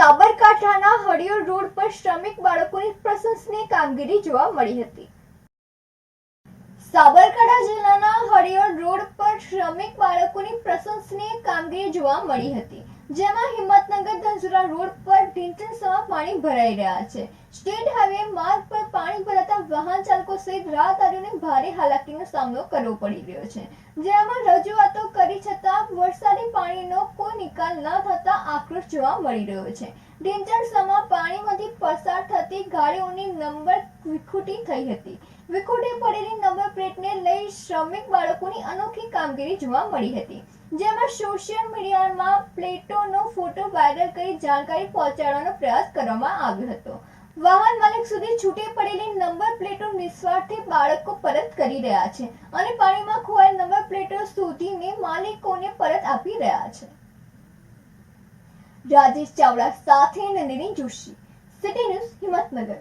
સાબરકાંઠાના હળિયોળ રોડ પર શ્રમિક બાળકોની પ્રશંસનીય કામગીરી જોવા મળી હતી. સાબરકાંઠા જિલ્લાના હળિયોળ રોડ પર શ્રમિક બાળકોની પ્રશંસનીય કામગીરી જોવા મળી હતી, જેમાં હિંમતનગર ધનસુરા રોડ પર ઢીંચણસમાં પાણી ભરાઈ રહ્યા છે. સ્ટેટ હાઈવે માર્ગ પર પાણી ભરાતા વાહન ચાલકો સહિત રાહદારીઓને ભારે હાલાકીનો સામનો કરવો પડી રહ્યો છે. જેમાં રજૂઆતો કરી છતાં વરસાદી પાણીનો કોઈ નિકાલ ન થતા આક્રોશ જોવા મળી રહ્યો છે. ઢીંચણસમાં પાણીમાંથી પસાર થતી ગાડીઓની નંબર વિખૂટી થઈ હતી. વિખૂટી પડેલી નંબર પ્લેટને લઈ શ્રમિક બાળકોની અનોખી કામગીરી જોવા મળી હતી. જેમાં સોશિયલ મીડિયામાં પ્લેટોનો ફોટો વાયરલ કરી જાણકારી પહોંચાડવાનો પ્રયાસ કરવામાં આવ્યો હતો. વાહન માલિક સુધી છૂટી પડેલી નંબર પ્લેટો નિસ્વાર્થે બાળકો પરત કરી રહ્યા છે અને પાણીમાં ખોવાયેલ નંબર પ્લેટો શોધીને માલિકોને પરત આપી રહ્યા છે. રાજેશ ચાવડા સાથે Nandini Joshi. City news Himmatnagar.